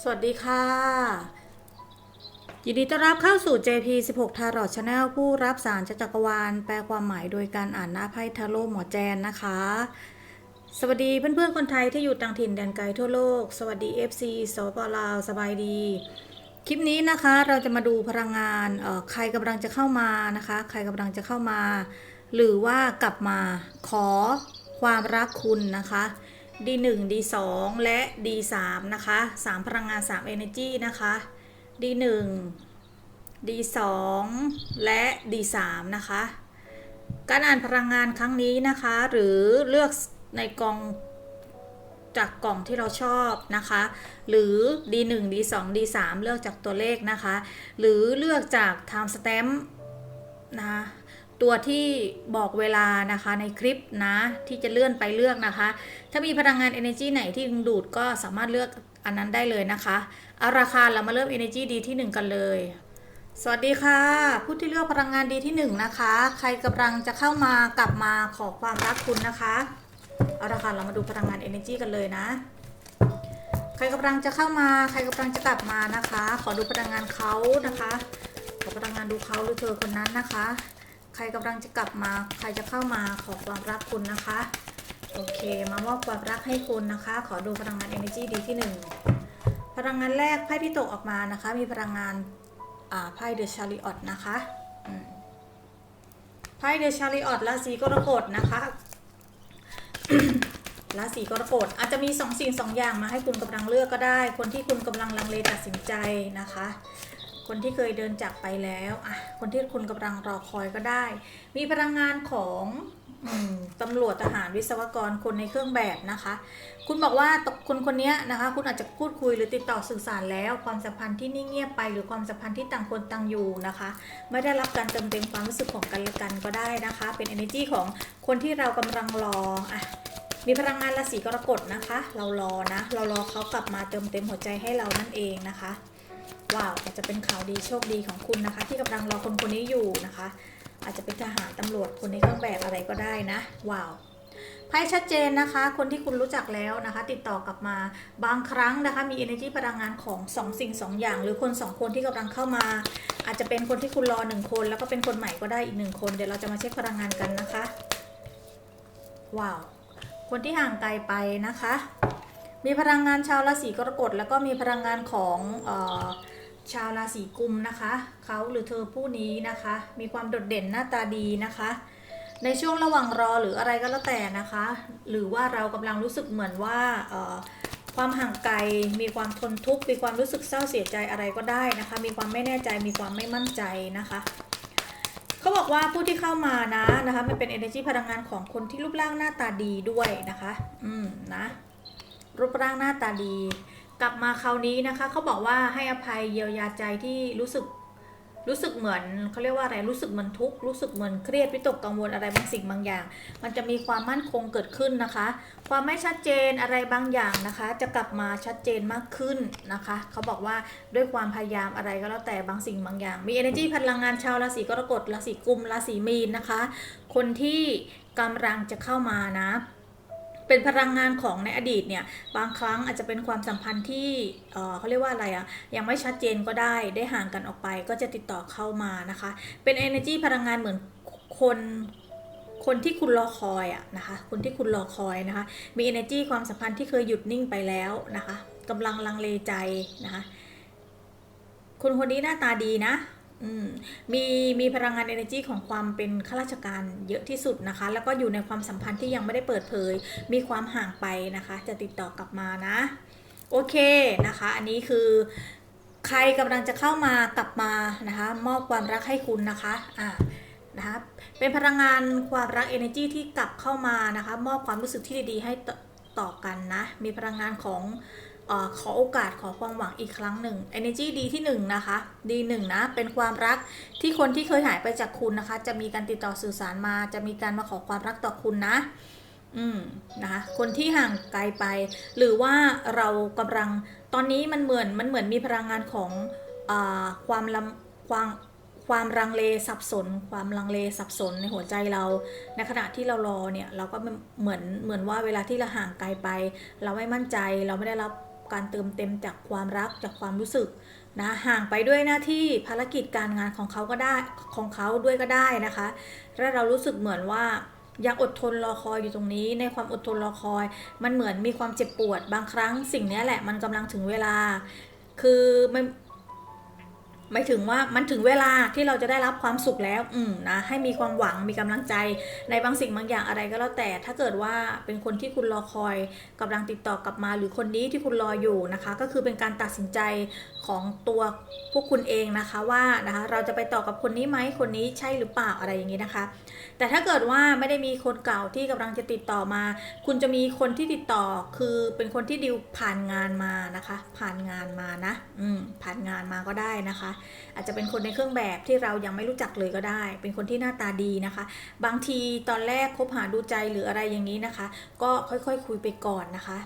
สวัสดีค่ะ ยินดีต้อนรับเข้าสู่ JP 16 Tarot Channel ผู้รับสารจากจักรวาล แปลความหมายโดยการอ่านหน้าไพ่ทาโร่หมอแจนนะคะ สวัสดีเพื่อนๆคนไทยที่อยู่ต่างถิ่นแดนไกลทั่วโลก สวัสดี FC สปลาว สบายดี คลิปนี้นะคะเราจะมาดูพลังงานใครกำลังจะเข้ามานะคะ ใครกำลังจะเข้ามา หรือว่ากลับมาขอความรักคุณนะคะ D1 D2 และ D3 นะคะ3พลังงาน 3 Energy นะคะ D1 D2 และ D3 นะคะ การอ่านพลังงานครั้งนี้นะคะ หรือเลือกในกองจากกล่องที่เราชอบนะคะ หรือ D1 D2 D3 เลือกจากตัวเลขนะคะ หรือเลือกจาก time stamp นะคะ ตัวที่บอกเวลานะคะในคลิปนะ ที่จะเลื่อนไปเลือกนะคะ ถ้ามีพลังงาน energy ไหนที่ดึงดูดก็สามารถเลือกอันนั้นได้เลยนะคะเอาราคาเรามาเริ่ม energy ดีที่ 1 กันเลย สวัสดีค่ะ ผู้ที่เลือกพลังงานดีที่ 1 นะคะ ใครกำลังจะเข้ามากลับมาขอความรักคุณนะคะเอาละค่ะเรามาดูพลังงาน energy กันเลยนะใครกำลังจะเข้ามา ใครกำลังจะกลับมานะคะ ขอดูพลังงานเขานะคะ ขอพลังงานดูเขาหรือเธอคนนั้นนะคะ ใครกำลังจะกลับมา ใครจะเข้ามาขอความรักคุณนะคะ โอเค มามอบความรักให้คุณนะคะ ขอดูพลังงาน energy ดีที่หนึ่งพลังงานแรกไพ่ที่ตกออกมานะคะ มีพลังงานไพ่ The Chariot นะคะไพ่ The Chariot ราศีกรกฎนะคะราศีกรกฎอาจจะมีสองสิ่งสองอย่างมาให้คุณกำลังเลือกก็ได้ คนที่คุณกำลังลังเลตัดสินใจนะคะ คนที่เคยเดินจากไปแล้วอะคนที่คุณกำลังรอคอยก็ได้ มีพลังงานของอตำรวจทหารวิศวกรคนในเครื่องแบบนะคะ คุณบอกว่าคนคนนี้นะคะ คุณอาจจะพูดคุยหรือติดต่อสื่อสารแล้ว ความสัมพันธ์ที่นิ่งเงียบไป หรือความสัมพันธ์ที่ต่างคนต่างอยู่นะคะ ไม่ได้รับการเติมเต็มความรู้สึกของกันและกันก็ได้นะคะ เป็น energy ของคนที่เรากำลังรออะมีพลังงานราศีกรกฎนะคะ เรารอนะ เรารอเขากลับมาเติมเต็มหัวใจให้เรานั่นเองนะคะ ว้าวอาจจะเป็นข่าวดีโชคดีของคุณนะคะ ที่กำลังรอคนคนนี้อยู่นะคะ อาจจะเป็นทหารตำรวจคนในเครื่องแบบอะไรก็ได้นะว้าวไพ่ชัดเจนนะคะ คนที่คุณรู้จักแล้วนะคะ ติดต่อกลับมาบางครั้งนะคะ มี energy พลังงานของสองสิ่งสองอย่าง หรือคนสองคนที่กำลังเข้ามา อาจจะเป็นคนที่คุณรอหนึ่งคน แล้วก็เป็นคนใหม่ก็ได้อีกหนึ่งคน เดี๋ยวเราจะมาเช็คพลังงานกันนะคะว้าวคนที่ห่างไกลไปนะคะ มีพลังงานชาวราศีกรกฎแล้วก็มีพลังงานของเออ ชาวราศีกุมนะคะ เขาหรือเธอผู้นี้นะคะ มีความโดดเด่นหน้าตาดีนะคะ ในช่วงระหว่างรอหรืออะไรก็แล้วแต่นะคะ หรือว่าเรากำลังรู้สึกเหมือนว่าความห่างไกล มีความทนทุกข์ มีความรู้สึกเศร้าเสียใจอะไรก็ได้นะคะ มีความไม่แน่ใจ มีความไม่มั่นใจนะคะ เขาบอกว่าผู้ที่เข้ามานะนะคะ มันเป็น energy พลังงานของคนที่รูปร่างหน้าตาดีด้วยนะคะ อืมนะ รูปร่างหน้าตาดี กลับมาคราวนี้นะคะเขาบอกว่าให้อภัยเยียวยาใจที่รู้สึกรู้สึกเหมือนเขาเรียกว่าอะไรรู้สึกเหมือนทุกข์รู้สึกเหมือนเครียดวิตกกังวลอะไรบางสิ่งบางอย่าง มันจะมีความมั่นคงเกิดขึ้นนะคะ ความไม่ชัดเจนอะไรบางอย่างนะคะ จะกลับมาชัดเจนมากขึ้นนะคะเขาบอกว่าด้วยความพยายามอะไรก็แล้วแต่บางสิ่งบางอย่าง มี energy พลังงานชาวราศีกรกฎราศีกุมราศีมีนนะคะ คนที่กำลังจะเข้ามานะ เป็นพลังงานของในอดีตเนี่ยบางครั้งอาจจะเป็นความสัมพันธ์ที่เเขาเรียกว่าอะไรอะยังไม่ชัดเจนก็ได้ได้ห่างกันออกไป ก็จะติดต่อเข้ามานะคะ เป็น energy พลังงานเหมือนคนคนที่คุณรอคอยอะนะคะคนที่คุณรอคอยนะคะมี energy ความสัมพันธ์ที่เคยหยุดนิ่งไปแล้วนะคะกำลังลังเลใจนะคะคนคนนี้หน้าตาดีนะ มีมีพลังงาน energy ของความเป็นข้าราชการเยอะที่สุดนะคะ แล้วก็อยู่ในความสัมพันธ์ที่ยังไม่ได้เปิดเผย มีความห่างไปนะคะ จะติดต่อกลับมานะ โอเคนะคะ อันนี้คือใครกำลังจะเข้ามากลับมานะคะ มอบความรักให้คุณนะคะอ่านะคะเป็นพลังงานความรัก energy ที่กลับเข้ามานะคะ มอบความรู้สึกที่ดีๆ ให้ต่อต่อกันนะ มีพลังงานของ ขอโอกาสขอความหวังอีกครั้งหนึ่ง energy ดีที่หนึ่งนะคะดีหนึ่งนะเป็นความรักที่คนที่เคยหายไปจากคุณนะคะ จะมีการติดต่อสื่อสารมา จะมีการมาขอความรักต่อคุณนะ อืมนะคะคนที่ห่างไกลไป หรือว่าเรากำลังตอนนี้มันเหมือนมันเหมือนมีพลังงานของอความลำความความลังเลสับสน ความลังเลสับสนในหัวใจเรา ในขณะที่เรารอเนี่ยเราก็เหมือนเหมือนว่าเวลาที่เราห่างไกลไป เราไม่มั่นใจเราไม่ได้รับ การเติมเต็มจากความรักจากความรู้สึกนะห่างไปด้วยหน้าที่ภารกิจการงานของเขาก็ได้ของเขาด้วยก็ได้นะคะถ้าเรารู้สึกเหมือนว่ายังอดทนรอคอยอยู่ตรงนี้ ในความอดทนรอคอย มันเหมือนมีความเจ็บปวด บางครั้งสิ่งนี้แหละมันกำลังถึงเวลา คือมัน หมายถึงว่ามันถึงเวลาที่เราจะได้รับความสุขแล้ว อืมนะให้มีความหวังมีกำลังใจในบางสิ่งบางอย่างอะไรก็แล้วแต่ ถ้าเกิดว่าเป็นคนที่คุณรอคอยกำลังติดต่อกลับมา หรือคนนี้ที่คุณรออยู่นะคะ ก็คือเป็นการตัดสินใจของตัวพวกคุณเองนะคะว่านะคะเราจะไปต่อกับคนนี้ไหมคนนี้ใช่หรือเปล่าอะไรอย่างนี้นะคะ แต่ถ้าเกิดว่าไม่ได้มีคนเก่าที่กำลังจะติดต่อมา คุณจะมีคนที่ติดต่อคือเป็นคนที่ดิวผ่านงานมานะคะ ผ่านงานมานะ อืมผ่านงานมาก็ได้นะคะอาจจะเป็นคนในเครื่องแบบที่เรายังไม่รู้จักเลยก็ได้ เป็นคนที่หน้าตาดีนะคะ บางทีตอนแรกคบหาดูใจหรืออะไรอย่างนี้นะคะ ก็ค่อยๆคคุยไปก่อนนะคะ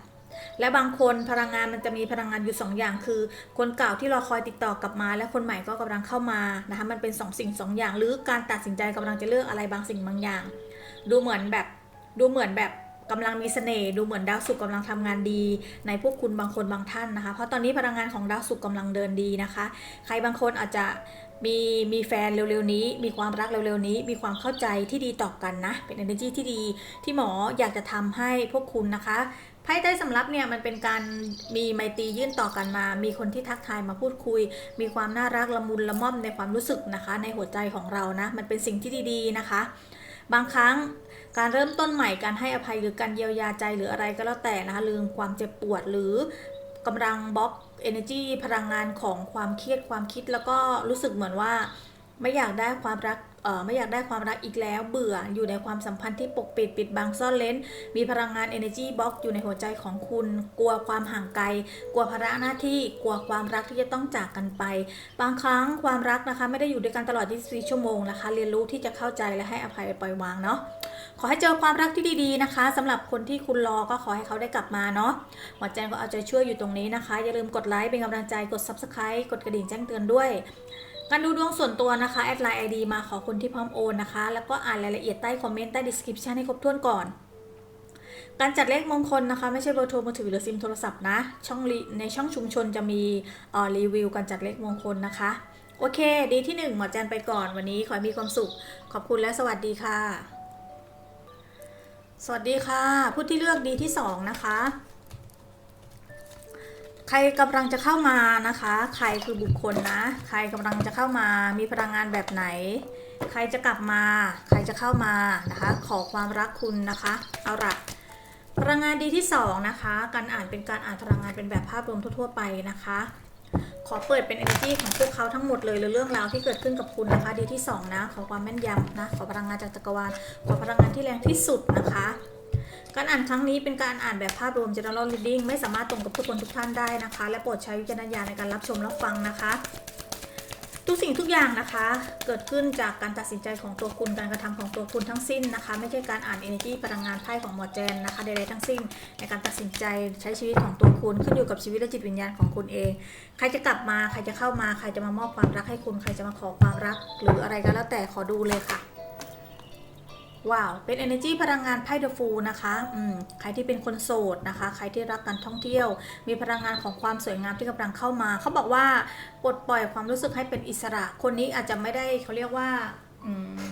และบางคนพลังงานมันจะมีพลังงานอยู่2ออย่าง คือ คนเก่าที่รอคอยติดต่อกลับมา และคนใหม่ก็กำลังเข้ามานะคะมันเป็น2สสิ่งสองอย่าง หรือการตัดสินใจกำลังจะเลือกอะไรบางสิ่งบางอย่าง ดูเหมือนแบบดูเหมือนแบบ กำลังมีเสน่ห์ดูเหมือนดาวศุกร์กำลังทำงานดี ในพวกคุณบางคนบางท่านนะคะ เพราะตอนนี้พลังงานของดาวศุกร์กำลังเดินดีนะคะ ใครบางคนอาจจะมีมีแฟนเร็วๆนี้ มีความรักเร็วๆนี้ มีความเข้าใจที่ดีต่อกันนะ เป็น energy ที่ดีที่หมออยากจะทำให้พวกคุณนะคะไพ่ใต้สำรับเนี่ยมันเป็นการมีไมตรียื่นต่อกันมา มีคนที่ทักทายมาพูดคุย มีความน่ารักละมุนละม่อมในความรู้สึกนะคะ ในหัวใจของเรานะ มันเป็นสิ่งที่ดีๆนะคะ บางครั้ง การเริ่มต้นใหม่การให้อภัยหรือการเยียวยาใจหรืออะไรก็แล้วแต่นะคะลืมความเจ็บปวดหรือกำลังบล็อก energy พลังงานของความเครียดความคิดแล้วก็รู้สึกเหมือนว่าไม่อยากได้ความรักไม่อยากได้ความรักอีกแล้ว เบื่ออยู่ในความสัมพันธ์ที่ปกปิดปิดบังซ่อนเล้นมีพลังงาน energy box อยู่ในหัวใจของคุณ กลัวความห่างไกล กลัวภาระหน้าที่ กลัวความรักที่จะต้องจากกันไป บางครั้งความรักนะคะ ไม่ได้อยู่ด้วยกันตลอด 24 ชั่วโมงนะคะ เรียนรู้ที่จะเข้าใจและให้อภัยปล่อยวางเนาะ ขอให้เจอความรักที่ดีๆนะคะสำหรับคนที่คุณรอก็ขอให้เขาได้กลับมาเนาะหมอแจงก็เอาใจช่วยอยู่ตรงนี้นะคะ อย่าลืมกดไลค์เป็นกำลังใจกด subscribe กดกระดิ่งแจ้งเตือนด้วยการดูดวงส่วนตัวนะคะแอดไลน์ไอดีมาขอคนที่พร้อมโอนนะคะ แล้วก็อ่านรายละเอียดใต้คอมเมนต์ใต้ description ให้ครบถ้วนก่อน การจัดเลขมงคลนะคะ ไม่ใช่เบอร์โทรมือถือหรือซิมโทรศัพท์นะช่องในช่องชุมชนจะมีรีวิว การจัดเลขมงคลนะคะ โอเค ดีที่หนึ่งหมอแจนไปก่อนวันนี้ขอให้มีความสุข ขอบคุณและสวัสดีค่ะ สวัสดีค่ะ ผู้ที่เลือกดีที่สองนะคะ ใครกำลังจะเข้ามานะคะ ใครคือบุคคลนะ ใครกำลังจะเข้ามามีพลังงานแบบไหน ใครจะกลับมา ใครจะเข้ามานะคะ ขอความรักคุณนะคะ เอาละพลังงานดีที่สองนะคะ การอ่านเป็นการอ่านพลังงานเป็นแบบภาพรวมทั่ว ๆ ไปนะคะ ขอเปิดเป็น energy ของพวกเขาทั้งหมดเลยหรือเรื่องราวที่เกิดขึ้นกับคุณนะคะ ดีที่สองนะ ขอความแม่นยำนะ ขอพลังงานจากจักรวาล ขอพลังงานที่แรงที่สุดนะคะ การอ่านครั้งนี้เป็นการอ่านแบบภาพรวม general reading ไม่สามารถตรงกับทุกคนทุกท่านได้นะคะ และโปรดใช้วิจารณญาณในการรับชมรับฟังนะคะ ทุกสิ่งทุกอย่างนะคะ เกิดขึ้นจากการตัดสินใจของตัวคุณการกระทำของตัวคุณทั้งสิ้นนะคะ ไม่ใช่การอ่าน energy พลังงานไพ่ของหมอแจนนะคะใดๆทั้งสิ้น ในการตัดสินใจใช้ชีวิตของตัวคุณขึ้นอยู่กับชีวิตและจิตวิญญาณของคุณเอง ใครจะกลับมาใครจะเข้ามาใครจะมามอบความรักให้คุณ ใครจะมาขอความรัก หรืออะไรก็แล้วแต่ขอดูเลยค่ะ ว้าว เป็น energy พลังงานไพ่เดอะฟูนะคะ อืม ใครที่เป็นคนโสดนะคะ ใครที่รักการท่องเที่ยว มีพลังงานของความสวยงามที่กำลังเข้ามา เขาบอกว่าปลดปล่อยความรู้สึกให้เป็นอิสระ คนนี้อาจจะไม่ได้เขาเรียกว่า อืม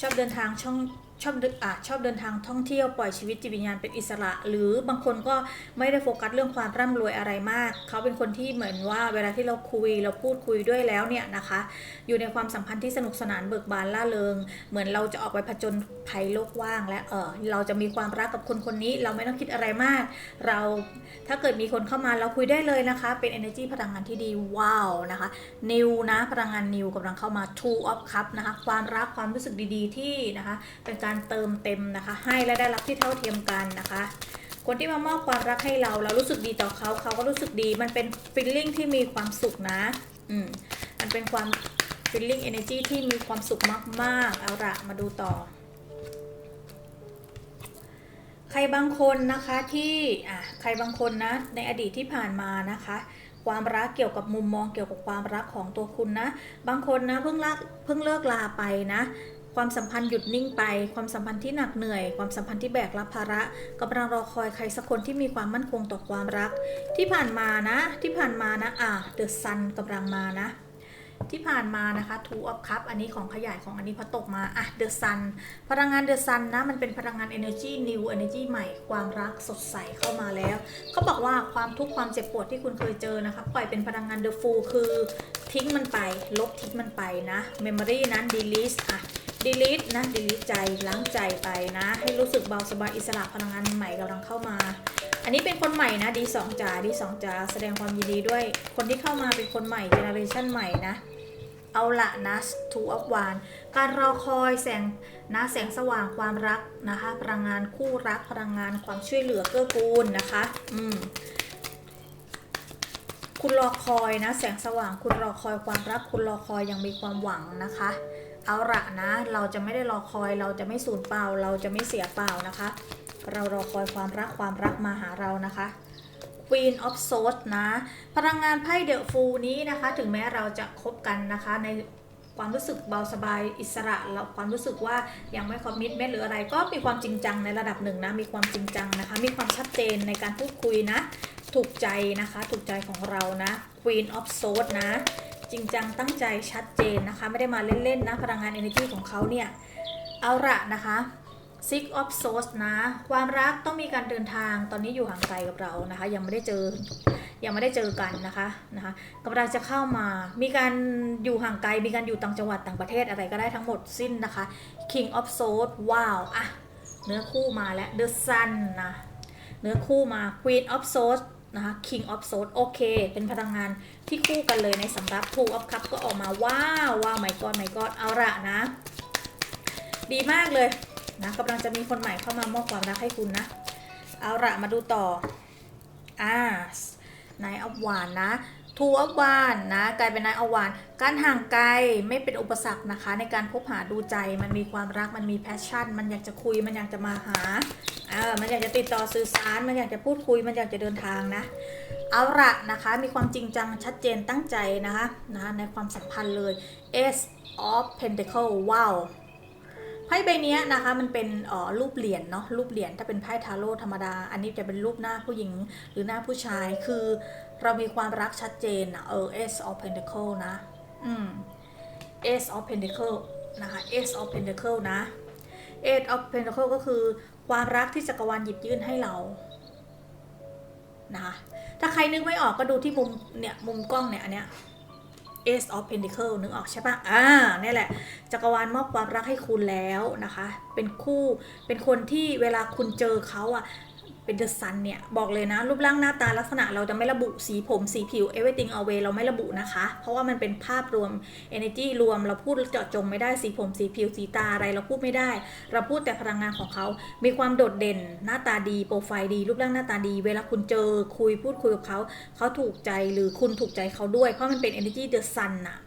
ชอบเดินทางช่อง ชอบเดินอะชอบเดินทางท่องเที่ยวปล่อยชีวิตจิตวิญญาณเป็นอิสระ หรือบางคนก็ไม่ได้โฟกัสเรื่องความร่ำรวยอะไรมาก เขาเป็นคนที่เหมือนว่าเวลาที่เราคุยเราพูดคุยด้วยแล้วเนี่ยนะคะ อยู่ในความสัมพันธ์ที่สนุกสนานเบิกบานล่าเริง เหมือนเราจะออกไปผจญภัยโลกว่าง และเออเราจะมีความรักกับคนคนนี้ เราไม่ต้องคิดอะไรมาก เราถ้าเกิดมีคนเข้ามาเราคุยได้เลยนะคะ เป็น energy พลังงานที่ดีว้าวนะคะนิวนะพลังงานนิวกำลังเข้ามา two of cup นะคะความรักความรู้สึกดีๆที่นะคะเป็นการเติมเต็มนะคะ ให้และได้รับที่เท่าเทียมกันนะคะ คนที่มามอบความรักให้เราเรารู้สึกดีต่อเขาเขาก็รู้สึกดี มันเป็น feeling ที่มีความสุขนะอืมมันเป็นความ feeling energy ที่มีความสุขมากๆเอาละมาดูต่อ ใครบางคนนะคะที่อะใครบางคนนะในอดีตที่ผ่านมานะคะความรักเกี่ยวกับมุมมองเกี่ยวกับความรักของตัวคุณนะ บางคนนะเพิ่งเลิกเพิ่งเลิกลาไปนะ ความสัมพันธ์หยุดนิ่งไป ความสัมพันธ์ที่หนักเหนื่อย ความสัมพันธ์ที่แบกรับภาระกำลังรอคอยใครสักคนที่มีความมั่นคงต่อความรัก ที่ผ่านมานะ ที่ผ่านมานะ อะเดอะซันกำลังมานะ ที่ผ่านมานะคะ two of cup อันนี้ของขยายของอันนี้พอตกมา อะ the sun พลังงาน the sun นะ มันเป็นพลังงาน energy new energy ใหม่ ความรักสดใสเข้ามาแล้วเขาบอกว่าความทุกข์ความเจ็บปวดที่คุณเคยเจอนะคะปล่อยเป็นพลังงาน the fool คือทิ้งมันไป ลบทิ้งมันไปนะ memory นั้น delete อะ delete นะ delete ใจล้างใจไปนะ ให้รู้สึกเบาสบายอิสระพลังงานใหม่กำลังเข้ามา อันนี้เป็นคนใหม่นะ D2 จ๋า D2 จ๋าแสดงความยินดีด้วย คนที่เข้ามาเป็นคนใหม่ generation ใหม่นะเอาละนะ two of w a n การรอคอยแสงนะแสงสว่างความรักนะคะพลังงานคู่รักพลังงานความช่วยเหลือเกื้อกูลนะคะอืมคุณรอคอยนะแสงสว่างคุณรอคอยความรักคุณรอคอยยังมีความหวังนะคะ เอาละนะ เราจะไม่ได้รอคอย เราจะไม่สูญเปล่า เราจะไม่เสียเปล่านะคะ เรารอคอยความรักความรักมาหาเรานะคะ Queen of Swords นะ พลังงานไพ่เดอะฟูนี้นะคะ ถึงแม้เราจะคบกันนะคะ ในความรู้สึกเบาสบายอิสระแล้วความรู้สึกว่ายังไม่คอมมิตเมนหรืออะไร ก็มีความจริงจังในระดับหนึ่งนะ มีความจริงจังนะคะ มีความชัดเจนในการพูดคุยนะ ถูกใจนะคะ ถูกใจของเรานะ Queen of Swords นะ จริงจังตั้งใจชัดเจนนะคะ ไม่ได้มาเล่นๆนะพลังงาน energy ของเขาเนี่ยเอาละนะคะ Six of Swords นะ ความรักต้องมีการเดินทางตอนนี้อยู่ห่างไกลกับเรานะคะ ยังไม่ได้เจอ ยังไม่ได้เจอกันนะคะนะคะกำลังจะเข้ามา มีการอยู่ห่างไกล มีการอยู่ต่างจังหวัดต่างประเทศอะไรก็ได้ทั้งหมดสิ้นนะคะ King of Swords ว้าวอะเนื้อคู่มาแล้ว The Sun นะ เนื้อคู่มา Queen of Swords นะคะ King of Swords โอเค เป็นพลังงานที่คู่กันเลยในสำรับ Two of Cups ก็ออกมาว้าวว้าวไม่กอดไม่กอดเอาละนะ ดีมากเลยนะกำลังจะมีคนใหม่เข้ามามอบความรักให้คุณนะ เอาละมาดูต่ออ่านายอัวานนะ ทูอัวานนะกลายเป็นนายอวานการห่างไกลไม่เป็นอุปสรรคนะคะ ในการพบหาดูใจมันมีความรักมันมีแพชชั่น มันอยากจะคุยมันอยากจะมาหาเออมันอยากจะติดต่อสื่อสาร มันอยากจะพูดคุยมันอยากจะเดินทางนะ เอาละนะคะ มีความจริงจังชัดเจนตั้งใจนะคะนะคะในความสัมพันธ์เลย Ace of Pentacle ว้าวไพ่ใบนี้นะคะมันเป็นเอ่อรูปเหรียญเนาะรูปเหรียญถ้าเป็นไพ่ทาโร่ธรรมดา อันนี้จะเป็นรูปหน้าผู้หญิงหรือหน้าผู้ชายคือ เรามีความรักชัดเจนอะเออ Ace of Pentacle นะ อืม Ace of Pentacle นะคะ Ace of Pentacle นะ Ace of Pentacle ก็คือความรักที่จักรวาลหยิบยื่นให้เรา นะคะ ถ้าใครนึกไม่ออกก็ดูที่มุมเนี่ย มุมกล้องเนี่ย อันเนี้ย Ace of Pentacle นึกออกใช่ปะอ่าเนี่ยแหละ จักรวาลมอบความรักให้คุณแล้วนะคะ เป็นคู่ เป็นคนที่เวลาคุณเจอเขาอะ เป็นเดอะซันเนี่ย บอกเลยนะ รูปร่างหน้าตาลักษณะเราจะไม่ระบุสีผมสีผิว everything away เราไม่ระบุนะคะ เพราะว่ามันเป็นภาพรวม energy รวมเราพูดเจาะจงไม่ได้สีผมสีผิวสีตาอะไรเราพูดไม่ได้ เราพูดแต่พลังงานของเขา มีความโดดเด่น หน้าตาดีโปรไฟล์ดี รูปร่างหน้าตาดี เวลาคุณเจอคุยพูดคุยกับเขาเขาถูกใจหรือคุณถูกใจเขาด้วย เพราะมันเป็น energy the sun น่ะ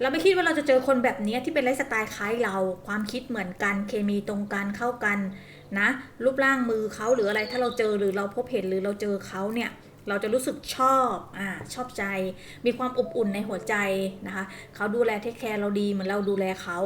เราไม่คิดว่าเราจะเจอคนแบบนี้ที่เป็นไลฟ์สไตล์คล้ายเรา ความคิดเหมือนกัน เคมีตรงกันเข้ากัน นะรูปร่างมือเขาหรืออะไรถ้าเราเจอหรือเราพบเห็นหรือเราเจอเขาเนี่ยเราจะรู้สึกชอบอ่าชอบใจ มีความอบอุ่นในหัวใจนะคะเขาดูแลเทคแคร์เราดีเหมือนเราดูแลเขา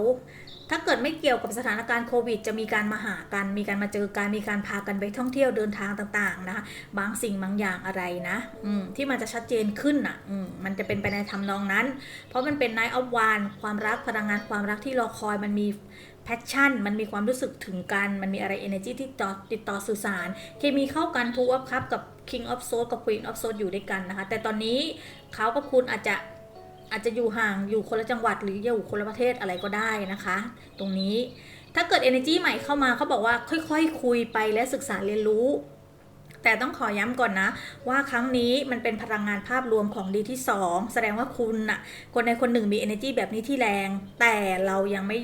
ถ้าเกิดไม่เกี่ยวกับสถานการณ์โควิด จะมีการมาหากัน มีการมาเจอกัน มีการพากันไปท่องเที่ยวเดินทางต่างๆนะคะบางสิ่งบางอย่างอะไรนะอืมที่มันจะชัดเจนขึ้นอะอืมมันจะเป็นไปในทำนองนั้น เพราะมันเป็น Night of One ความรักพลังงานความรักที่รอคอยมันมี แพชชั่นมันมีความรู้สึกถึงกัน มันมีอะไร energy ที่ต่อติดต่อสื่อสาร เคมีเข้ากันทูอัพครับกับ King of Swords กับ Queen of Swords อยู่ด้วยกันนะคะ แต่ตอนนี้เขากับคุณอาจจะอาจจะอยู่ห่างอยู่คนละจังหวัดหรืออยู่คนละประเทศอะไรก็ได้นะคะ ตรงนี้ถ้าเกิด energy ใหม่เข้ามาเขาบอกว่าค่อยๆคคุยไปและศึกษาเรียนรู้ แต่ต้องขอย้ำก่อนนะ ว่าครั้งนี้มันเป็นพลังงานภาพรวมของดีที่ 2 แสดงว่าคุณน่ะคนในคนหนึ่งมี energy แบบนี้ที่แรง แต่เรายังไม่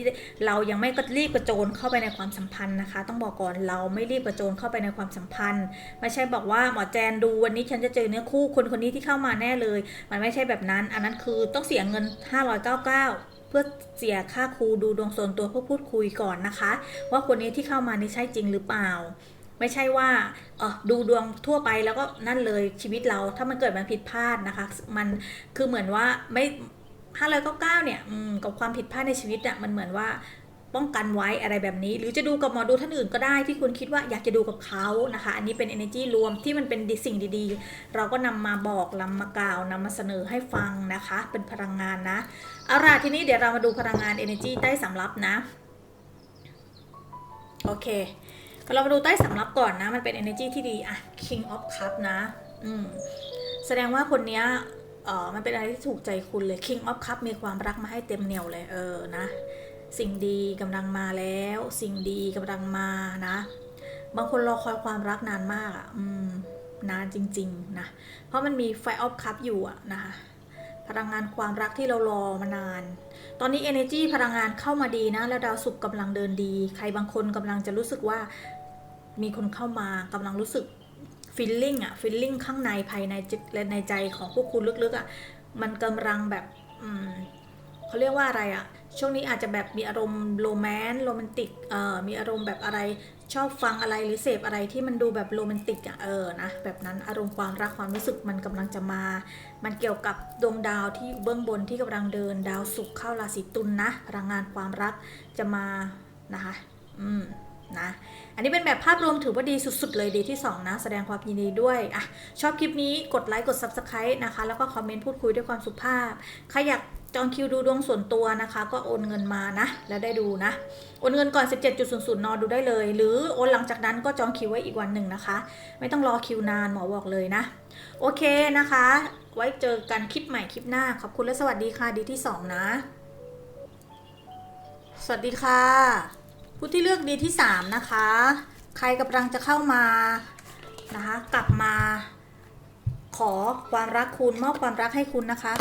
เรายังไม่ก็รีบกระโจนเข้าไปในความสัมพันธ์นะคะ ต้องบอกก่อนเราไม่รีบกระโจนเข้าไปในความสัมพันธ์ ไม่ใช่บอกว่าหมอแจนดูวันนี้ฉันจะเจอเนื้อคู่คนคนนี้ที่เข้ามาแน่เลย มันไม่ใช่แบบนั้น อันนั้นคือต้องเสียเงิน 599เพื่อเสียค่าครูดูดวงส่วนตัวเพื่อพูดคุยก่อนนะคะ ว่าคนนี้ที่เข้ามานี่ใช่จริงหรือเปล่า ไม่ใช่ว่าเออดูดวงทั่วไปแล้วก็นั่นเลยชีวิตเราถ้ามันเกิดมันผิดพลาดนะคะ มันคือเหมือนว่าไม่ห้าร้อยเก้าเก้าเนี่ยกับความผิดพลาดในชีวิตอะมันเหมือนว่าป้องกันไว้อะไรแบบนี้ หรือจะดูกับหมอดูท่านอื่นก็ได้ที่คุณคิดว่าอยากจะดูกับเขานะคะ อันนี้เป็น energy รวมที่มันเป็นสิ่งดีๆ เราก็นำมาบอกนำมากล่าวนำมาเสนอให้ฟังนะคะ เป็นพลังงานนะเอาล่ะทีนี้เดี๋ยวเรามาดูพลังงาน energy ใต้สำรับนะ โอเค เรามาดูใต้สำรับก่อนนะ มันเป็น energy ที่ดีอะ king of cup นะ อืม แสดงว่าคนเนี้ยเออมันเป็นอะไรที่ถูกใจคุณเลย king of cup มีความรักมาให้เต็มเหนียวเลย เออ นะ สิ่งดีกำลังมาแล้ว สิ่งดีกำลังมานะ บางคนรอคอยความรักนานมากอะอืม นานจริง ๆ นะ เพราะมันมีไฟออฟคัพอยู่อะนะคะพลังงานความรักที่เรารอมานาน ตอนนี้ energy พลังงานเข้ามาดีนะ แล้วดาวศุกร์กำลังเดินดี ใครบางคนกำลังจะรู้สึกว่า มีคนเข้ามากำลังรู้สึก feeling อะ feeling ข้างในภายในจิตและในใจของพวกคุณลึกๆอะมันกำลังแบบอืมเขาเรียกว่าอะไรอะช่วงนี้อาจจะแบบมีอารมณ์โรแมนต์โรแมนติกเอ่อมีอารมณ์แบบอะไรชอบฟังอะไรหรือเสพอะไรที่มันดูแบบโรแมนติกอะเออนะแบบนั้นอารมณ์ความรักความรู้สึกมันกำลังจะมา มันเกี่ยวกับดวงดาวที่เบื้องบนที่กำลังเดินดาวศุกร์เข้าราศีตุลนะพลังงานความรักจะมานะคะ อืม นะอันนี้เป็นแบบภาพรวมถือว่าดีสุด ๆ เลยดีที่ 2 นะ แสดงความยินดีด้วยอะชอบคลิปนี้กดไลค์กด Subscribe นะคะ แล้วก็คอมเมนต์พูดคุยด้วยความสุภาพใครอยากจองคิวดูดวงส่วนตัวนะคะ ก็โอนเงินมานะ แล้วได้ดูนะ โอนเงินก่อน 17.00 น ดูได้เลย หรือโอนหลังจากนั้นก็จองคิวไว้อีกวันหนึ่งนะคะ ไม่ต้องรอคิวนานหมอบอกเลยนะ โอเคนะคะ ไว้เจอกันคลิปใหม่คลิปหน้า ขอบคุณและสวัสดีค่ะดีที่ 2 นะ สวัสดีค่ะ ผู้ที่เลือกดีที่ 3 นะคะ ใครกำลังจะเข้ามานะคะ กลับมา ขอความรักคุณมอบความรักให้คุณนะคะ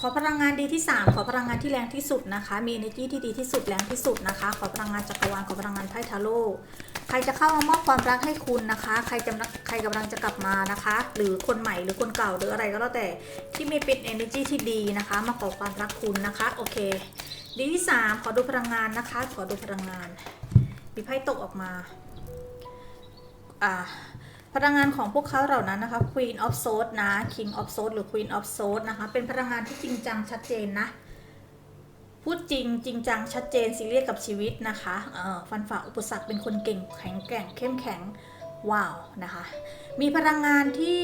ขอพลังงานดีที่ 3 ขอพลังงานที่แรงที่สุดนะคะ มี energy ที่ดีที่สุดแรงที่สุดนะคะ ขอพลังงานจักรวาลขอพลังงานไพ่ทาโร่ใครจะเข้ามามอบความรักให้คุณนะคะ ใครจะใครกำลังจะกลับมานะคะ หรือคนใหม่หรือคนเก่าหรืออะไรก็แล้วแต่ที่มีเป็น energy ที่ดีนะคะ มาขอความรักคุณนะคะ โอเค ดีที่3ขอดูพลังงานนะคะ ขอดูพลังงาน มีไพ่ตกออกมาอ่าพลังงานของพวกเขาเหล่านั้นนะคะ Queen of Swords นะ King of Swords หรือ Queen of Swords นะคะ เป็นพลังงานที่จริงจังชัดเจนนะ พูดจริงจริงจังชัดเจนซีเรียสกับชีวิตนะคะ เอ่อ ฟันฝ่าอุปสรรคเป็นคนเก่งแข็งแกร่งเข้มแข็ง ว้าวนะคะ มีพลังงานที่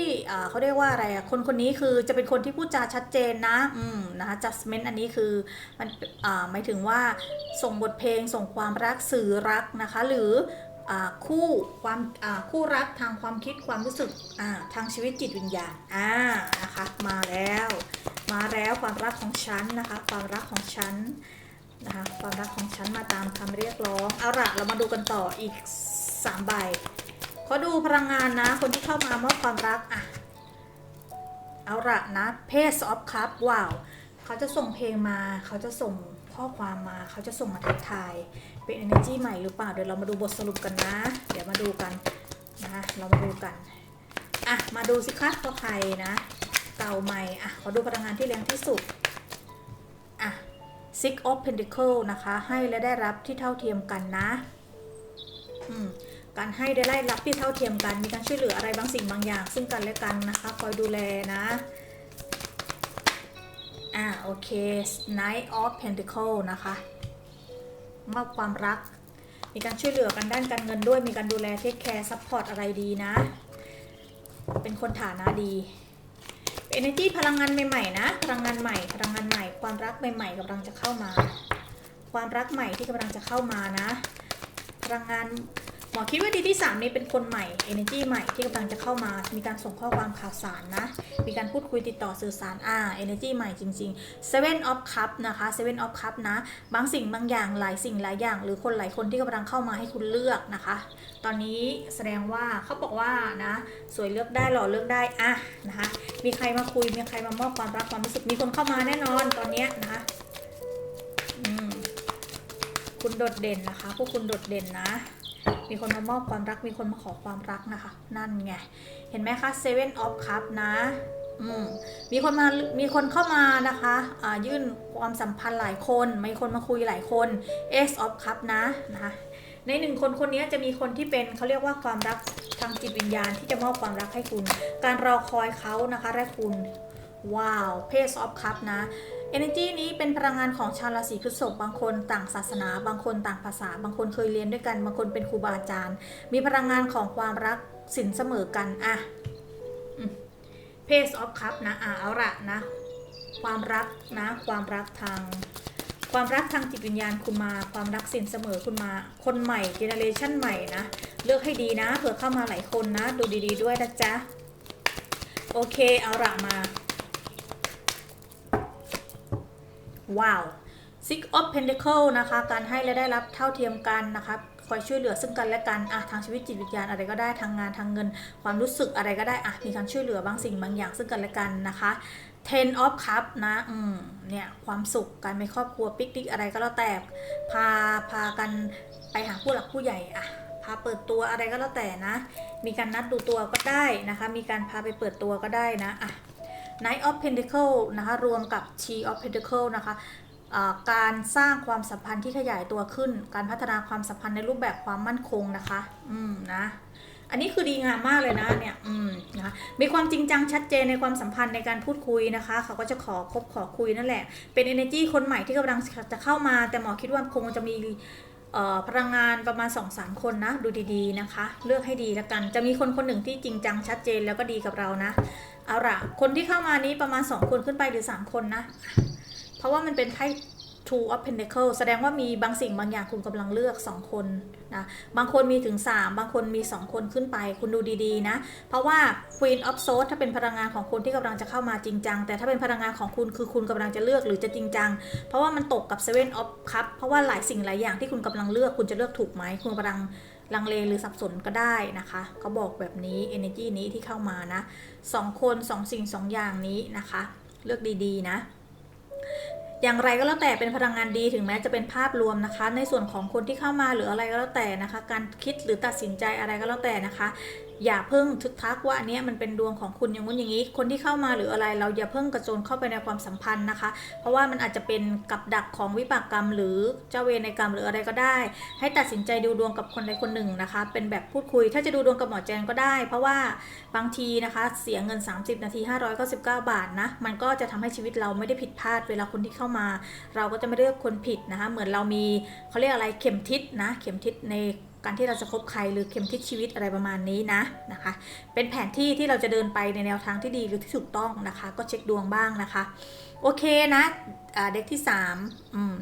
เขาเรียกว่าอะไรคนคนนี้คือจะเป็นคนที่พูดจาชัดเจนนะอืมนะคะ judgment อันนี้คือมันหมายถึงว่าส่งบทเพลงส่งความรักสื่อรักนะคะ หรืออคู่ความคู่รักทางความคิดความรู้สึกทางชีวิตจิตวิญญาณอ่านะคะมาแล้ว มาแล้วความรักของฉันนะคะ ความรักของฉันนะคะความรักของฉันมาตามคำเรียกร้องเอาละเรามาดูกันต่ออีก3ใบ อดูพลังงานนะ คนที่เข้ามามอบความรักอะเอาละนะเพศออฟคัพว้าวเขาจะส่งเพลงมา เขาจะส่งข้อความมา เขาจะส่งมาทักทาย เป็น energy ใหม่หรือเปล่า เดี๋ยวเรามาดูบทสรุปกันนะ เดี๋ยวมาดูกันนะเรามาดูกันอะมาดูสิคะว่าใครนะ เก่าใหม่อะขอดูพลังงานที่แรงที่สุดอะ six of pentacle นะคะ ให้และได้รับที่เท่าเทียมกันนะ อืม การให้ได้ได้รับที่เท่าเทียมกัน มีการช่วยเหลืออะไรบางสิ่งบางอย่าง ซึ่งกันและกันนะคะ คอยดูแลนะ อ่าโอเค Knight of Pentacle นะคะมอบความรัก มีการช่วยเหลือกันด้านการเงินด้วย มีการดูแลเทคแคร์ซัพพอร์ตอะไรดีนะ เป็นคนฐานะดี Energy พลังงานใหม่ๆนะ พลังงานใหม่ พลังงานใหม่ ความรักใหม่ ๆกำลังจะเข้ามา ความรักใหม่ที่กำลังจะเข้ามานะ พลังงาน หมอคิดว่าดีที่ 3 นี้เป็นคนใหม่ energy ใหม่ที่กำลังจะเข้ามา มีการส่งข้อความข่าวสารนะ มีการพูดคุยติดต่อสื่อสารอ่า energy ใหม่จริงๆ seven of cup นะคะ seven of cup นะ บางสิ่งบางอย่างหลายสิ่งหลายอย่าง หรือคนหลายคนที่กำลังเข้ามาให้คุณเลือกนะคะ ตอนนี้แสดงว่าเขาบอกว่านะ สวยเลือกได้หล่อเลือกได้อะนะคะ มีใครมาคุย มีใครมามอบความรักความรู้สึก มีคนเข้ามาแน่นอนตอนเนี้ยนะคะคุณโดดเด่นนะคะ พวกคุณโดดเด่นนะ มีคนมามอบความรัก มีคนมาขอความรักนะคะ นั่นไง เห็นไหมคะ Seven of Cup นะมมีคนมา มีคนเข้ามานะคะอ่ายื่นความสัมพันธ์หลายคน มีคนมาคุยหลายคน Ace of Cup นะนะคะ ในหนึ่งคนคนนี้จะมีคนที่เป็นเขาเรียกว่าความรักทางจิตวิญญาณที่จะมอบความรักให้คุณ การรอคอยเขานะคะและคุณ ว้าวเพ c ออฟคัพนะ energy นี้เป็นพลังงานของชาวราศีพฤษภบางคนต่างศาสนา บางคนต่างภาษา บางคนเคยเรียนด้วยกัน บางคนเป็นครูบาอาจารย์ มีพลังงานของความรักสินเสมอกันอะเพสออฟคัพนะอะเอาละนะ ความรักนะ ความรักทาง ความรักทางจิตวิญญาณคุณมา ความรักสินเสมอคุณมา คนใหม่เจเนเรชันใหม่นะ เลือกให้ดีนะเผื่อเข้ามาหลายคนนะ ดูดี ๆ ด้วยนะจ๊ะ โอเค เอาละมา ว้าว Six of Pentacle นะคะ การให้และได้รับเท่าเทียมกันนะคะคอยช่วยเหลือซึ่งกันและกันอะทางชีวิตจิตวิญญาณอะไรก็ได้ทางงานทางเงิน ความรู้สึกอะไรก็ได้อะมีการช่วยเหลือบางสิ่งบางอย่างซึ่งกันและกันนะคะ Ten of Cup นะอืมเนี่ยความสุขการมีครอบครัวปิกนิกอะไรก็แล้วแต่พาพากันไปหาผู้หลักผู้ใหญ่อะพาเปิดตัวอะไรก็แล้วแต่นะ มีการนัดดูตัวก็ได้นะคะ มีการพาไปเปิดตัวก็ได้นะอะ Knight of Pentacle นะคะรวมกับ She of Pentacle นะคะการสร้างความสัมพันธ์ที่ขยายตัวขึ้น การพัฒนาความสัมพันธ์ในรูปแบบความมั่นคงนะคะ อืมนะอันนี้คือดีงามมากเลยนะเนี่ยอืมนะมีความจริงจังชัดเจนในความสัมพันธ์ในการพูดคุยนะคะ เขาก็จะขอคบขอคุยนั่นแหละ เป็น energy คนใหม่ที่กำลังจะเข้ามา แต่หมอคิดว่าคงจะมีพลังงานประมาณ2อสามคนนะ ดูดีๆนะคะ เลือกให้ดีแล้วกัน จะมีคนคนหนึ่งที่จริงจังชัดเจนแล้วก็ดีกับเรานะ เอาละคนที่เข้ามานี้ประมาณ 2 คนขึ้นไปหรือ 3 คนนะ เพราะว่ามันเป็นไพ่ Two of pentacles แสดงว่ามีบางสิ่งบางอย่างคุณกำลังเลือก 2 คนนะ บางคนมีถึง 3 บางคนมี 2 คนขึ้นไป คุณดูดีๆนะ เพราะว่า Queen of Swords ถ้าเป็นพลังงานของคนที่กำลังจะเข้ามาจริงจัง แต่ถ้าเป็นพลังงานของคุณคือคุณกำลังจะเลือกหรือจะจริงจัง เพราะว่ามันตกกับ Seven of cups เพราะว่าหลายสิ่งหลายอย่างที่คุณกำลังเลือกคุณจะเลือกถูกไหม คุณกำลัง ลังเลหรือสับสนก็ได้นะคะเขาบอกแบบนี้ energy นี้ที่เข้ามานะสองคนสองสิ่งสองอย่างนี้นะคะ เลือกดีๆนะอย่างไรก็แล้วแต่เป็นพลังงานดีถึงแม้จะเป็นภาพรวมนะคะ ในส่วนของคนที่เข้ามาหรืออะไรก็แล้วแต่นะคะ การคิดหรือตัดสินใจอะไรก็แล้วแต่นะคะ อย่าเพิ่งทึกทักว่าอันเนี้ยมันเป็นดวงของคุณอย่างงู้นอย่างนี้ คนที่เข้ามาหรืออะไรเราอย่าเพิ่งกระโจนเข้าไปในความสัมพันธ์นะคะ เพราะว่ามันอาจจะเป็นกับดักของวิบากกรรม หรือเจ้าเวรในกรรมหรืออะไรก็ได้ ให้ตัดสินใจดูดวงกับคนใดคนหนึ่งนะคะ เป็นแบบพูดคุย ถ้าจะดูดวงกับหมอแจนก็ได้ เพราะว่าบางทีนะคะเสียเงิน 30 นาที 599 บาทนะมันก็จะทำให้ชีวิตเราไม่ได้ผิดพลาดเวลาคนที่เข้ามา เราก็จะไม่เลือกคนผิดนะคะ เหมือนเรามีเขาเรียกอะไรเข็มทิศนะ เข็มทิศใน การที่เราจะคบใครหรือเข็มทิศชีวิตอะไรประมาณนี้นะนะคะ เป็นแผนที่ที่เราจะเดินไปในแนวทางที่ดีหรือที่ถูกต้องนะคะ ก็เช็คดวงบ้างนะคะ โอเคนะเด็กที่3อืม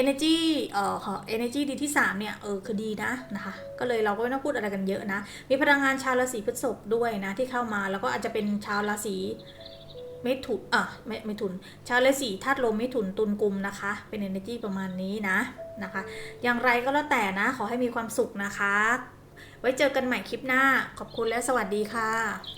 energy เอ่อ energy ดีที่ 3 เนี่ย เออ คือดีนะนะคะ ก็เลยเราก็ไม่ต้องพูดอะไรกันเยอะนะ มีพลังงานชาวราศีพฤษภด้วยนะที่เข้ามา แล้วก็อาจจะเป็นชาวราศี เมถุนอะไม่ไม่ถุนชาวราศีธาตุลมเมถุนตุลกุมนะคะ เป็น energy ประมาณนี้นะนะคะ อย่างไรก็แล้วแต่นะ ขอให้มีความสุขนะคะ ไว้เจอกันใหม่คลิปหน้า ขอบคุณและสวัสดีค่ะ